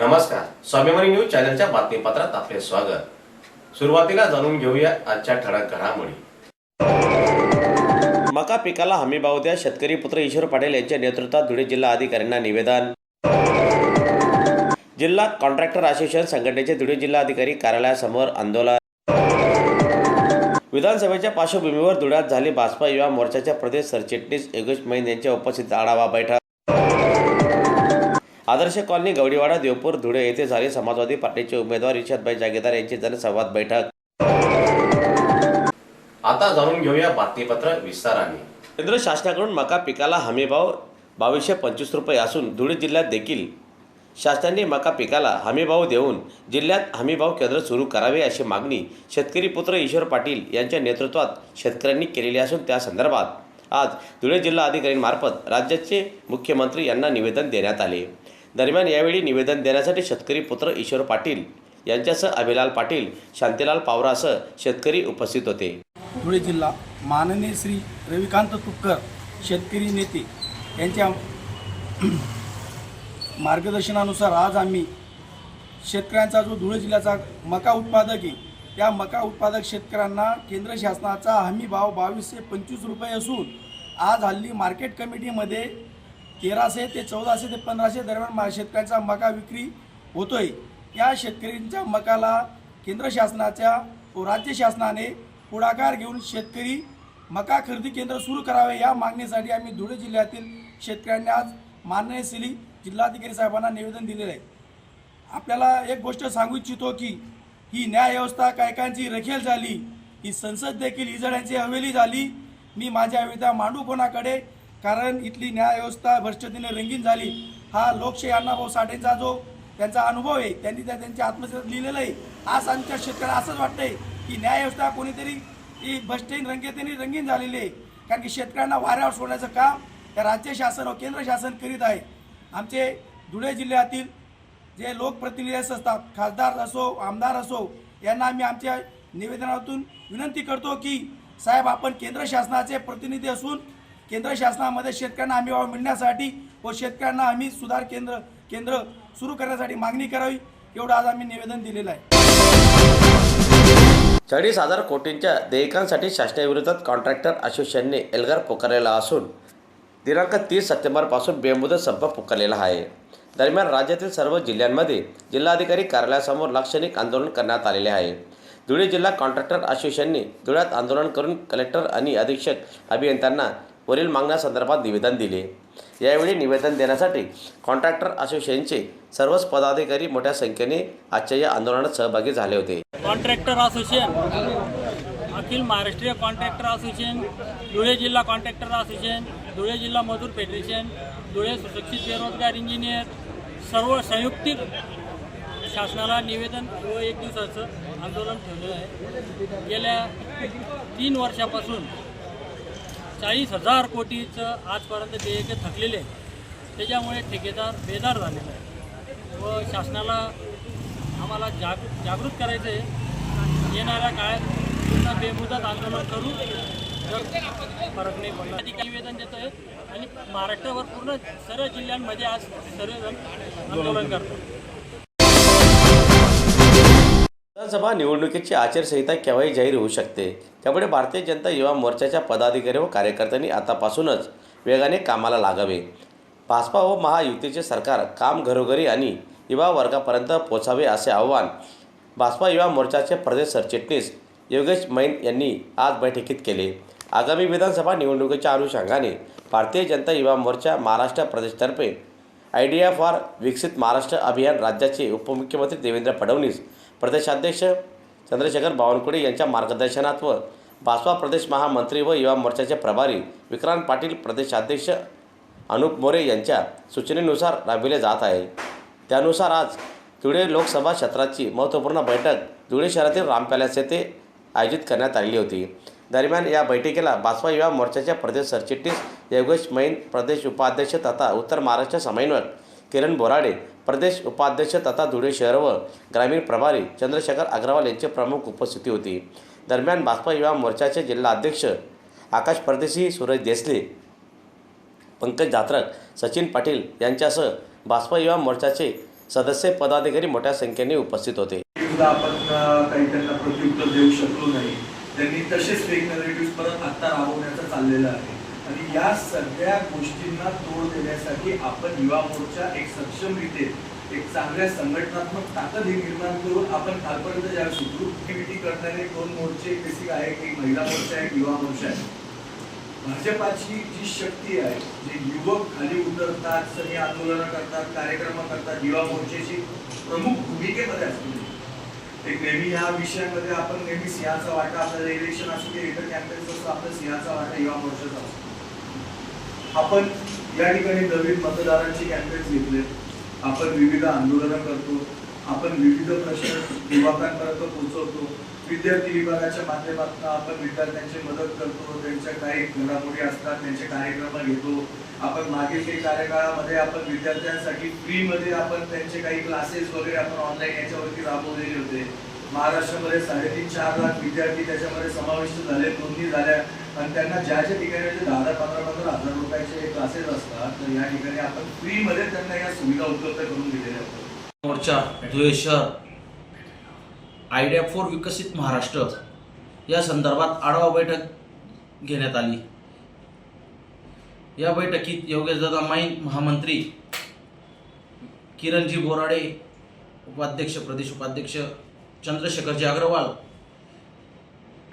नमस्कार. स्वाभिमानी न्यूज चॅनलच्या बातमीपत्रात आपले स्वागत. सुरुवातीला जाणून घेऊया आजच्या ठळक घडामोडी. मका पिकाला हमी भाव द्या शेतकरी पुत्र ईश्वर पाटील यांच्या नेतृत्वात धुळे जिल्हा अधिकाऱ्यांना निवेदन. जिल्हा कॉन्ट्रॅक्टर असोसिएशन संघटनेचे धुळे जिल्हा अधिकारी कार्यालयासमोर आंदोलन. विधानसभेच्या पार्श्वभूमीवर धुळ्यात झाली भाजपा युवा मोर्चाच्या प्रदेश सरचिटणीस योगेश मैन यांच्या उपस्थित आढावा बैठक. आदर्श कॉलनी गवडीवाडा देवपूर धुळे येथे झाली समाजवादी पार्टीचे उमेदवार इशतभाई जागीरदार यांची जनसंवाद बैठक. आता जाणून घेऊया बातमीपत्र विस्ताराने. केंद्र शासनाकडून मका पिकाला हमीभाव बावीसशे पंचवीस रुपये असून धुळे जिल्ह्यात देखील शासनाने मका पिकाला हमीभाव देऊन जिल्ह्यात हमीभाव केंद्र सुरू करावे अशी मागणी शेतकरी पुत्र ईश्वर पाटील यांच्या नेतृत्वात शेतकऱ्यांनी केलेली असून त्या संदर्भात आज धुळे जिल्हा अधिकाऱ्यांमार्फत राज्याचे मुख्यमंत्री यांना निवेदन देण्यात आले. दरम्यान यावेळी निवेदन देण्यासाठी शेतकरी पुत्र ईश्वर पाटील यांच्यासह अभिलाल पाटील शांतीलाल पावरासह शेतकरी उपस्थित होते. धुळे जिल्हा माननीय श्री रविकांत तुपकर शेतकरी नेते यांच्या मार्गदर्शनानुसार आज आम्ही शेतकऱ्यांचा जो धुळे जिल्ह्याचा मका उत्पादक आहे त्या मका उत्पादक शेतकऱ्यांना केंद्र शासनाचा हमी भाव बावीसशे पंचवीस रुपये असून आज हल्ली मार्केट कमिटीमध्ये तेराशे ते चौदाशे ते पंधराशे दरम्यान मा शेतकऱ्यांचा मका विक्री होतोय. या शेतकऱ्यांच्या मकाला केंद्र शासनाच्या व राज्य शासनाने पुढाकार घेऊन शेतकरी मका खरेदी केंद्र सुरू करावे या मागणीसाठी आम्ही धुळे जिल्ह्यातील शेतकऱ्यांनी आज माननीय सिली जिल्हाधिकारी साहेबांना निवेदन दिलेलं आहे. आपल्याला एक गोष्ट सांगू इच्छितो की ही न्याय व्यवस्था कायकांची रखेल झाली ही संसद देखील इजड्यांची हवेली झाली. मी माझ्या विधा मांडू कोणाकडे कारण इथली न्यायव्यवस्था भ्रष्टतेने रंगीन झाली. हा लोकशाही अण्णाभाऊ साठेंचा जो त्यांचा अनुभव आहे त्यांनी त्या त्यांच्या आत्मचरित्रात लिहिलेलं आहे. आज आमच्या शेतकऱ्याला असंच वाटतंय की न्यायव्यवस्था कोणीतरी ही भ्रष्टेन रंगतेने रंगीन झालेली आहे. कारण की शेतकऱ्यांना वाऱ्यावर सोडण्याचं काम या राज्य शासन व केंद्र शासन करीत आहे. आमचे धुळे जिल्ह्यातील जे लोकप्रतिनिधी असतात खासदार असो आमदार असो यांना आम्ही आमच्या निवेदनातून विनंती करतो की साहेब आपण केंद्र शासनाचे प्रतिनिधी असून केंद्र शासनामध्ये शेतकऱ्यांना हमी भाव मिळण्यासाठी व शेतकऱ्यांना आम्ही सुधार केंद्र केंद्र सुरू करण्यासाठी मागणी करावी एवढं आज आम्ही निवेदन दिलेलं आहे. चाळीस हजार कोटींच्या देयकांसाठी शासनाविरोधात कॉन्ट्रॅक्टर असोसिएशनने एल्गार पुकारलेला असून दिनांक तीस सप्टेंबरपासून बेमुदत संप पुकारलेला आहे. दरम्यान राज्यातील सर्व जिल्ह्यांमध्ये जिल्हाधिकारी कार्यालयासमोर लाक्षणिक आंदोलन करण्यात आलेले आहे. धुळे जिल्हा कॉन्ट्रॅक्टर असोसिएशनने धुळ्यात आंदोलन करून कलेक्टर आणि अधीक्षक अभियंत्यांना वरील मागण्यासंदर्भात निवेदन दिले. यावेळी निवेदन देण्यासाठी कॉन्ट्रॅक्टर असोसिएशनचे सर्वच पदाधिकारी मोठ्या संख्येने आजच्या या आंदोलनात सहभागी झाले होते. कॉन्ट्रॅक्टर असोसिएशन अखिल महाराष्ट्रीय कॉन्ट्रॅक्टर असोसिएशन धुळे जिल्हा कॉन्ट्रॅक्टर असोसिएशन धुळे जिल्हा मजूर फेडरेशन धुळे सुशिक्षित बेरोजगार इंजिनियर सर्व संयुक्तिक शासनाला निवेदन व एक दिवसाचं आंदोलन ठेवलेलं आहे. गेल्या तीन वर्षापासून चाळीस हजार कोटीचं आजपर्यंत देयके थकलेले आहे त्याच्यामुळे ठेकेदार बेदार झालेला आहे व शासनाला आम्हाला जाग जागृत करायचं आहे येणाऱ्या काळात पुन्हा बेमुदत आंदोलन करू जर फरक नाही पडला अधिकारी निवेदन देत आहे आणि महाराष्ट्रावर पूर्ण सर्व जिल्ह्यांमध्ये आज सर्वजण आंदोलन करतो विधानसभा निवडणुकीची आचारसंहिता केव्हाही जाहीर होऊ शकते. त्यामुळे भारतीय जनता युवा मोर्चाच्या पदाधिकारी व कार्यकर्त्यांनी आतापासूनच वेगाने कामाला लागावे. भाजपा व महायुतीचे सरकार काम घरोघरी आणि युवा वर्गापर्यंत पोचावे असे आवाहन भाजपा युवा मोर्चाचे प्रदेश सरचिटणीस योगेश मैन यांनी आज बैठकीत केले. आगामी विधानसभा निवडणुकीच्या अनुषंगाने भारतीय जनता युवा मोर्चा महाराष्ट्र प्रदेशतर्फे आयडिया फॉर विकसित महाराष्ट्र अभियान राज्याचे उपमुख्यमंत्री देवेंद्र फडणवीस प्रदेशाध्यक्ष चंद्रशेखर बावनकुळे यांच्या मार्गदर्शनात व भाजपा प्रदेश महामंत्री व युवा मोर्चाचे प्रभारी विक्रांत पाटील प्रदेशाध्यक्ष अनुप मोरे यांच्या सूचनेनुसार राबविले जात आहे. त्यानुसार आज धुळे लोकसभा क्षेत्राची महत्त्वपूर्ण बैठक धुळे शहरातील राम पॅलेस येथे आयोजित करण्यात आलेली होती. दरम्यान या बैठकीला भाजपा युवा मोर्चाचे प्रदेश सरचिटणीस योगेश मैन प्रदेश उपाध्यक्ष तथा उत्तर महाराष्ट्र समन्वयक किरण बोराडे प्रदेश उपाध्यक्ष तथा धुळे शहर व ग्रामीण प्रभारी चंद्रशेखर अग्रवाल यांची प्रमुख उपस्थिती होती. दरम्यान भाजपा युवा मोर्चाचे जिल्हा अध्यक्ष आकाश परदेशी सूरज देसले पंकज जात्रक सचिन पाटील यांच्यासह भाजपा युवा मोर्चाचे सदस्य पदाधिकारी मोठ्या संख्येने उपस्थित होते. आपण काही त्यांना प्रत्युत्तर देऊ शकलो नाही. त्यांनी तसेच फेक नरेटिव्ह परत आत्ता राबवण्याचं चाललेलं आहे. आणि या सगळ्या गोष्टींना तोड देण्यासाठी आपण युवा मोर्चा एक सक्षम रीते एक चांगल्या संघटनात्मक ताकद ही निर्माण करून आपण कालपर्यंत ज्या सुदृढ ऍक्टिव्हिटी करणारे दोन मोर्चे बेसिक आहे एक महिला मोर्चा आहे एक युवा मोर्चा आहे. भाजपाची जी शक्ती आहे जे युवक खाली उतरतात सगळी आंदोलनं करतात कार्यक्रम करतात युवा मोर्चेची प्रमुख भूमिकेमध्ये असते एक नेहमी या विषयामध्ये आपण नेहमी सिंहाचा वाटा आपल्याला इलेक्शन असू दे इतर कॅम्पेन्स असतो आपला सिंहाचा वाटा युवा मोर्चाचा असतो. आपण या ठिकाणी नवीन मतदारांचे कॅम्पेन्स घेतले. आपण विविध आंदोलनं करतो. आपण विविध प्रश्न युवकांपर्यंत पोहोचवतो. विद्यार्थी विभागाच्या माध्यमातून आपण विद्यार्थ्यांची मदत करतो. त्यांच्या काही घडामोडी असतात त्यांचे कार्यक्रम घेतो. आपण मागील काही कार्यकाळामध्ये आपण विद्यार्थ्यांसाठी फ्रीमध्ये आपण त्यांचे काही क्लासेस वगैरे आपण ऑनलाईन याच्यावरती राबवलेले होते. महाराष्ट्रामध्ये साडेतीन चार लाख विद्यार्थी त्याच्यामध्ये समाविष्ट झाले नोंदणी झाल्या. आणि त्यांना ज्या ज्या ठिकाणी म्हणजे दहा दहा पंधरा पंधरा हजार रुपयाचे क्लासेस असतात तर या ठिकाणी आपण फ्रीमध्ये त्यांना या सुविधा उपलब्ध करून दिलेल्या होत्या मोर्चा धुळे शहर आयडिया फॉर विकसित महाराष्ट्र या संदर्भात आढावा बैठक घेण्यात आली. या बैठकीत योगेशदादा माईन महामंत्री किरणजी बोराडे उपाध्यक्ष प्रदेश उपाध्यक्ष चंद्रशेखरजी अग्रवाल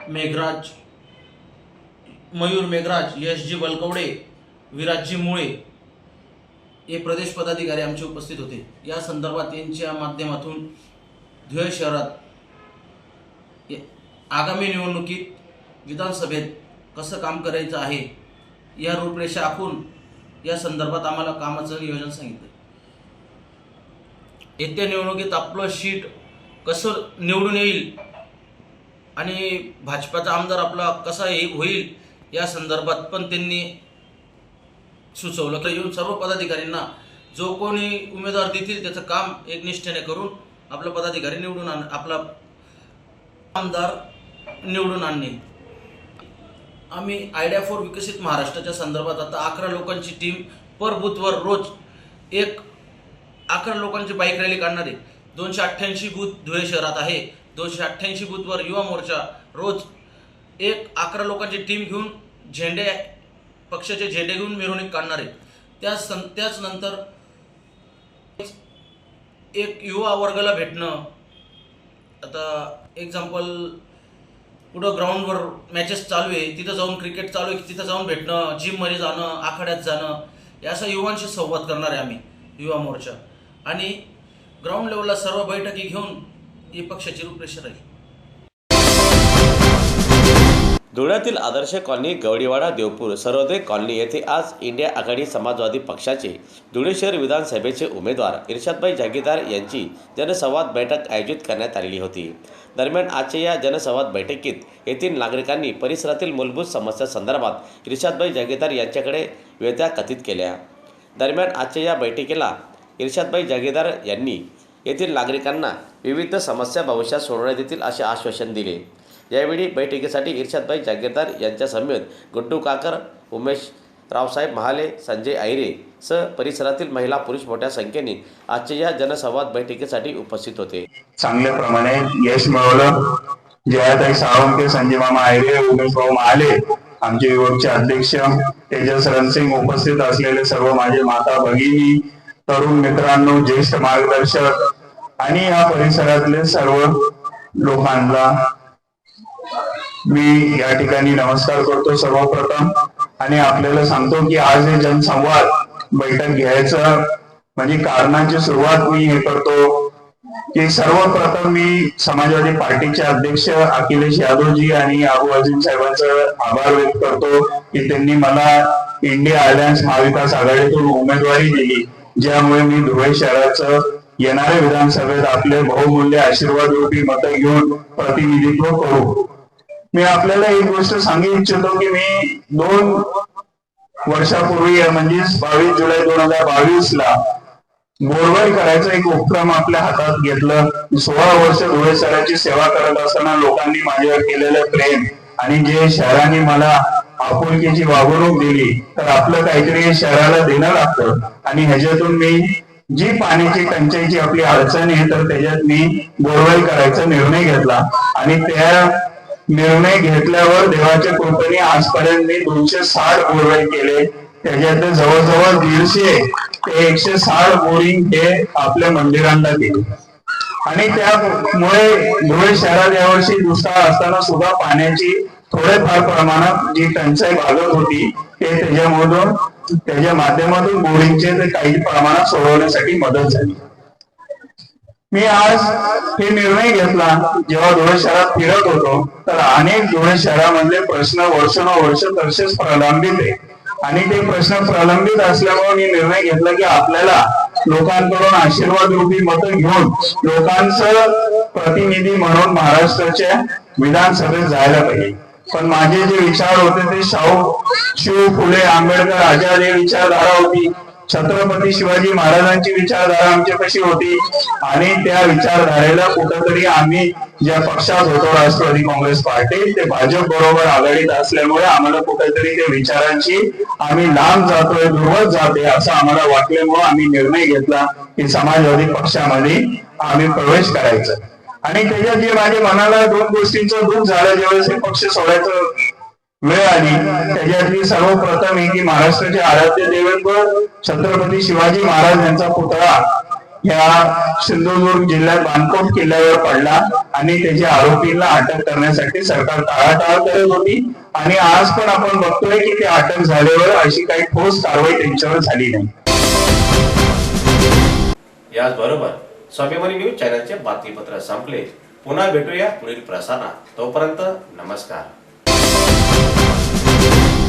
मेघराज मयूर मेघराज यशजी बलकवडे विराजजी मुळे हे प्रदेश पदाधिकारी आमचे उपस्थित होते. या संदर्भात यांच्या माध्यमातून धुळे शहरात आगामी निवडणुकीत विधानसभेत कसं काम करायचं आहे या रूपरेषा आखून या संदर्भात आम्हाला कामाचं नियोजन सांगितलं. येत्या निवडणुकीत आपलं शीट कसं निवडून येईल आणि भाजपाचा आमदार आपला कसा होईल या संदर्भात पण त्यांनी सुचवलं तर येऊन सर्व पदाधिकाऱ्यांना जो कोणी उमेदवार देतील त्याचं काम एकनिष्ठेने करून आपला पदाधिकारी निवडून आण आपला आमदार निवडून आणणे. आम्ही आयडिया फॉर विकसित महाराष्ट्राच्या संदर्भात आता अकरा लोकांची टीम पर बूथवर रोज एक अकरा लोकांची बाईक रॅली काढणारे. दोनशे अठ्ठ्याऐंशी बूथ धुळे शहरात आहे. दोनशे अठ्ठ्याऐंशी बूथवर युवा मोर्चा रोज एक अकरा लोकांची टीम घेऊन झेंडे पक्षाचे झेंडे घेऊन मिरवणूक काढणार आहे त्याच सं त्याच नंतर एक युवा वर्गाला भेटणं. आता एक्झाम्पल कुठं ग्राउंडवर मॅचेस चालू आहे तिथं जाऊन क्रिकेट चालू आहे तिथं जाऊन भेटणं जिममध्ये जाणं आखाड्यात जाणं या असा युवांशी संवाद करणार आहे आम्ही युवा मोर्चा. आणि ग्राउंड लेवलला सर्व बैठकी घेऊन ही पक्षाची रूपरेषा राहील. धुळ्यातील आदर्श कॉलनी गवडीवाडा देवपूर सर्वोदय कॉलनी येथे आज इंडिया आघाडी समाजवादी पक्षाचे धुळे शहर विधानसभेचे उमेदवार इर्शादभाई जागीरदार यांची जनसंवाद बैठक आयोजित करण्यात आलेली होती. दरम्यान आजच्या या जनसंवाद बैठकीत येथील नागरिकांनी परिसरातील मूलभूत समस्यासंदर्भात इर्शादभाई जागीरदार यांच्याकडे व्यथा कथित केल्या. दरम्यान आजच्या या बैठकीला इर्शादभाई जागीरदार यांनी येथील नागरिकांना विविध समस्या भविष्यात सोडवण्यात येतील असे आश्वासन दिले. यावेळी बैठकीसाठी इर्शादभाई जागीरदार यांच्या समेत गुड्डू काकर उमेश रावसाहेब महाले संजय आहिरे स परिसरातील महिला पुरुष मोठ्या संख्येने आजच्या या जनसंवाद बैठकीसाठी उपस्थित होते. चांगल्या प्रमाणे यश मिळवलं. जयाताई सावंत संजय मामा आयरे उमेश भाऊ महाले आमचे युवकचे अध्यक्ष तेजस रणसिंग उपस्थित असलेले सर्व माझे माता भगिनी तरुण मित्रांनो ज्येष्ठ मार्गदर्शक आणि या परिसरातले सर्व लोकांना मी या ठिकाणी नमस्कार करतो सर्वप्रथम. आणि आपल्याला सांगतो की आज हे जनसंवाद बैठक घ्यायचं. म्हणजे कारणांची सुरुवात मी हे करतो. की सर्वप्रथम मी समाजवादी पार्टीचे अध्यक्ष अखिलेश यादवजी आणि अबू साहेबांचा आभार व्यक्त करतो की त्यांनी मला इंडिया अलायन्स महाविकास आघाडीतून उमेदवारी दिली. ज्यामुळे मी धुळे शहराचं येणाऱ्या विधानसभेत आपले बहुमूल्य आशीर्वाद रूपी मतं घेऊन प्रतिनिधित्व करू. मी आपल्याला एक गोष्ट सांगू इच्छितो की मी दोन वर्षापूर्वी म्हणजेच बावीस जुलै दोन हजार बावीस ला बोरवेल करायचा एक उपक्रम आपल्या हातात घेतलं. सोळा वर्ष धुळे सराची सेवा करत असताना लोकांनी माझ्यावर केलेलं प्रेम आणि जे शहराने मला आपुलकीची वागणूक दिली तर आपलं काहीतरी शहराला देणं लागतं. आणि ह्याच्यातून मी जी पाण्याची टंचाईची आपली अडचण आहे तर त्याच्यात मी बोरवेल करायचा निर्णय घेतला. आणि त्या निर्णय घेतल्यावर देवाच्या कृपेने आजपर्यंत मी दोनशे साठ बोरवेल केले. त्याच्यातले जवळजवळ दीडशे ते एकशे साठ बोरिंग हे आपल्या मंदिरांना केले आणि त्यामुळे धुळे शहरात यावर्षी दुष्काळ असताना सुद्धा पाण्याची थोडेफार प्रमाणात जी टंचाई भागत होती ते त्याच्यामधून त्याच्या माध्यमातून बोरिंगचे ते काही प्रमाणात सोडवण्यासाठी मदत झाली. मी आज हे निर्णय घेतला. जेव्हा धुळे शहरात फिरत होतो तर अनेक धुळे शहरामधले प्रश्न वर्षानुवर्ष तसेच प्रलंबित आहे आणि ते प्रश्न प्रलंबित असल्यामुळे मी निर्णय घेतला की आपल्याला लोकांकडून आशीर्वाद रूपी मत घेऊन लोकांचं प्रतिनिधी म्हणून महाराष्ट्राच्या विधानसभेत जायला पाहिजे. पण माझे जे विचार होते ते शाहू शिव फुले आंबेडकर आझाद हे विचारधारा होती. छत्रपती शिवाजी महाराजांची विचारधारा आमच्यापाशी होती? आणि त्या विचारधारेला कुठंतरी आम्ही ज्या पक्षात होतो राष्ट्रवादी काँग्रेस पार्टी ते भाजप बरोबर आघाडीत असल्यामुळे आम्हाला कुठेतरी त्या विचारांची आम्ही लांब जातोय दुर्वत जातोय असं आम्हाला वाटल्यामुळे आम्ही निर्णय घेतला की समाजवादी पक्षामध्ये आम्ही प्रवेश करायचा. आणि त्याच्यात जे माझ्या मनाला दोन गोष्टींचं दुःख झालं ज्यावेळेस हे पक्ष सोडायचं वेळ आली त्याच्यातली सर्वप्रथम आहे की महाराष्ट्राचे आराध्य देवेंद्र छत्रपती शिवाजी महाराज यांचा पुतळा या सिंधुदुर्ग जिल्ह्यात बांधकोट किल्ल्यावर पडला आणि त्याच्या आरोपींना अटक करण्यासाठी सरकार टाळाटाळ करत होती. आणि आज पण आपण बघतोय की ते अटक झाल्यावर अशी काही ठोस कारवाई त्यांच्यावर झाली नाही. याचबरोबर स्वाभिमानी न्यूज चॅनलचे बातमीपत्र संपले. पुन्हा भेटूया पुढील प्रसारणात. तोपर्यंत नमस्कार.